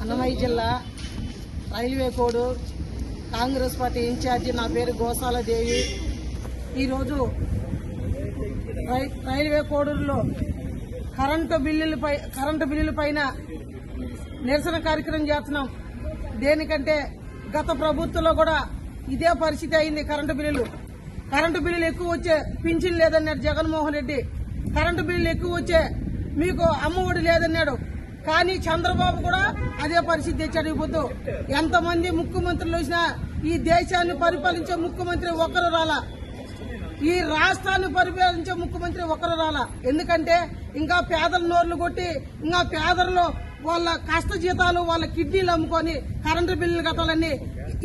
అన్నమయ్య జిల్లా Railway Kodur Congress party incharge నా పేరు గోసాల దేవి. ఈరోజు రై- రైల్వే కోడూరులో కరెంటు బిల్లులపై కరెంటు బిల్లుల పైన నిరసన కార్యక్రమం చేస్తున్నాం. దేనికంటే గత ప్రభుత్వంలో కూడా ఇదే పరిస్థితి అయింది కరెంటు బిల్లులు. కరెంటు బిల్లులు ఎక్కువ వచ్చే పింఛన్ లేదన్నాడు జగన్మోహన్ రెడ్డి. కరెంటు బిల్లులు ఎక్కువ వచ్చే మీకు అమ్మఒడి లేదన్నాడు. కానీ చంద్రబాబు కూడా అదే పరిస్థితి తెచ్చాడు. ఈ ఎంతమంది ముఖ్యమంత్రులు వచ్చినా ఈ దేశాన్ని పరిపాలించే ముఖ్యమంత్రి ఒక్కరు రాలా. ఈ రాష్ట్రాన్ని పరిపాలించే ముఖ్యమంత్రి ఒకరు రాలా. ఎందుకంటే ఇంకా పేదల నోర్లు కొట్టి ఇంకా పేదలు వాళ్ళ కష్ట జీతాలు వాళ్ళ కిడ్నీలు అమ్ముకొని కరెంటు బిల్లులు కట్టాలని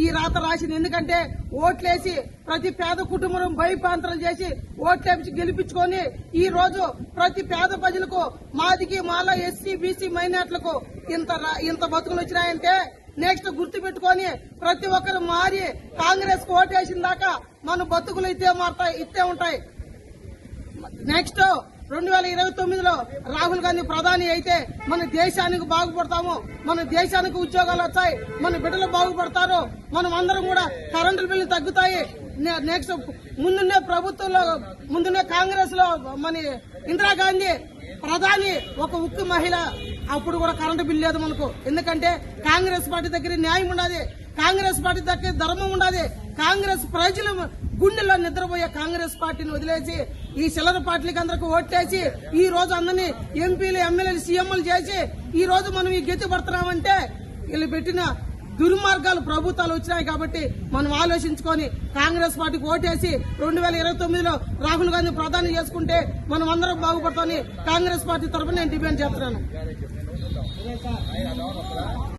ఈ రాత రాసింది. ఎందుకంటే ఓట్లేసి ప్రతి పేద కుటుంబం భయపాంతరం చేసి ఓట్లేపించి గెలిపించుకొని ఈ రోజు ప్రతి పేద ప్రజలకు మాదికి మాల ఎస్సీ బీసీ మైనార్టీలకు ఇంత ఇంత బతుకులు వచ్చినాయంటే నెక్స్ట్ గుర్తు పెట్టుకొని ప్రతి ఒక్కరు మారి కాంగ్రెస్కు ఓటేసిన దాకా మన బతుకులు ఇట్టే మారుతాయి ఇట్టే ఉంటాయి. నెక్స్ట్ రెండు వేల ఇరవై తొమ్మిదిలో రాహుల్ గాంధీ ప్రధాని అయితే మన దేశానికి బాగుపడతాము మన దేశానికి ఉద్యోగాలు వచ్చాయి మన బిడ్డలు బాగుపడతారు మనం అందరం కూడా కరెంటు బిల్లు తగ్గుతాయి. నెక్స్ట్ ముందున్నే ప్రభుత్వంలో ముందున్నే కాంగ్రెస్లో మన ఇందిరాగాంధీ ప్రధాని ఒక ఉక్కు మహిళ. అప్పుడు కూడా కరెంటు బిల్ లేదు మనకు. ఎందుకంటే కాంగ్రెస్ పార్టీ దగ్గర న్యాయం ఉండదు కాంగ్రెస్ పార్టీ దగ్గర ధర్మం ఉండదు కాంగ్రెస్ ప్రజలు గుండెల్లో నిద్రపోయే కాంగ్రెస్ పార్టీని వదిలేసి ఈ చిల్లర పార్టీలకి అందరికి ఓట్లేసి ఈ రోజు అందరినీ ఎంపీలు ఎమ్మెల్యేలు సీఎంలు చేసి ఈ రోజు మనం ఈ గెత్తి పడుతున్నామంటే వీళ్ళు పెట్టిన దుర్మార్గాలు ప్రభుత్వాలు వచ్చినాయి కాబట్టి మనం ఆలోచించుకొని కాంగ్రెస్ పార్టీకి ఓటేసి రెండు వేల ఇరవై తొమ్మిదిలో రాహుల్ గాంధీ ప్రధాని చేసుకుంటే మనం అందరం బాగుపడతామని కాంగ్రెస్ పార్టీ తరఫున నేను డిమాండ్ చేస్తున్నాను.